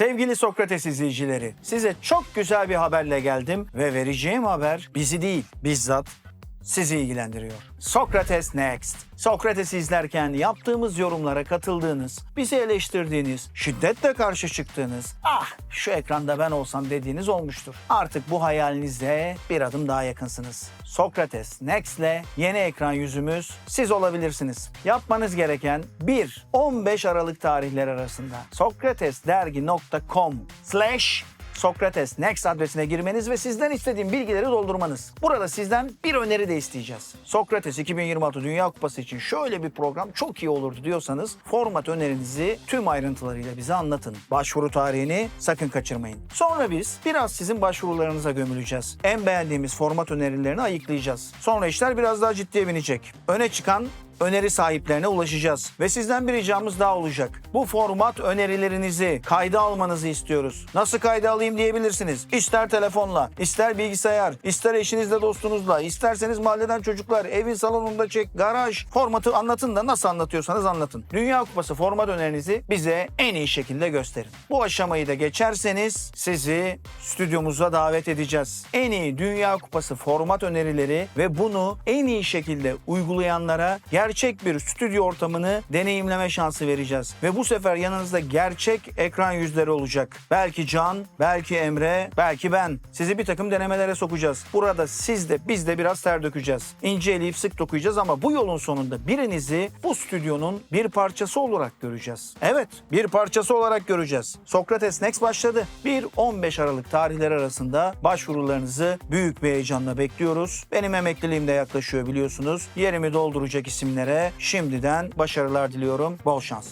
Sevgili Sokrates izleyicileri, size çok güzel bir haberle geldim ve vereceğim haber bizi değil, bizzat sizi ilgilendiriyor. Sokrates Next. Sokrates'i izlerken yaptığımız yorumlara katıldığınız, bizi eleştirdiğiniz, şiddetle karşı çıktığınız, ah şu ekranda ben olsam dediğiniz olmuştur. Artık bu hayalinizle bir adım daha yakınsınız. Sokrates Next'le yeni ekran yüzümüz siz olabilirsiniz. Yapmanız gereken 1-15 Aralık tarihleri arasında sokratesdergi.com slash Sokrates Next adresine girmeniz ve sizden istediğim bilgileri doldurmanız. Burada sizden bir öneri de isteyeceğiz. Sokrates 2026 Dünya Kupası için şöyle bir program çok iyi olurdu diyorsanız format önerinizi tüm ayrıntılarıyla bize anlatın. Başvuru tarihini sakın kaçırmayın. Sonra biz biraz sizin başvurularınıza gömüleceğiz. En beğendiğimiz format önerilerini ayıklayacağız. Sonra işler biraz daha ciddiye binecek. Öne çıkan öneri sahiplerine ulaşacağız. Ve sizden bir ricamız daha olacak. Bu format önerilerinizi kayda almanızı istiyoruz. Nasıl kayda alayım diyebilirsiniz. İster telefonla, ister bilgisayar, ister eşinizle dostunuzla, isterseniz mahalleden çocuklar, evin salonunda çek, garaj. Formatı anlatın da nasıl anlatıyorsanız anlatın. Dünya Kupası format önerinizi bize en iyi şekilde gösterin. Bu aşamayı da geçerseniz sizi stüdyomuza davet edeceğiz. En iyi Dünya Kupası format önerileri ve bunu en iyi şekilde uygulayanlara gerçek bir stüdyo ortamını deneyimleme şansı vereceğiz. Ve bu sefer yanınızda gerçek ekran yüzleri olacak. Belki Can, belki Emre, belki ben. Sizi bir takım denemelere sokacağız. Burada siz de biz de biraz ter dökeceğiz. İnce eleyip sık dokuyacağız ama bu yolun sonunda birinizi bu stüdyonun bir parçası olarak göreceğiz. Evet, bir parçası olarak göreceğiz. Sokrates Next başladı. 1-15 Aralık tarihleri arasında başvurularınızı büyük bir heyecanla bekliyoruz. Benim emekliliğim de yaklaşıyor biliyorsunuz. Yerimi dolduracak isimlere şimdiden başarılar diliyorum. Bol şans.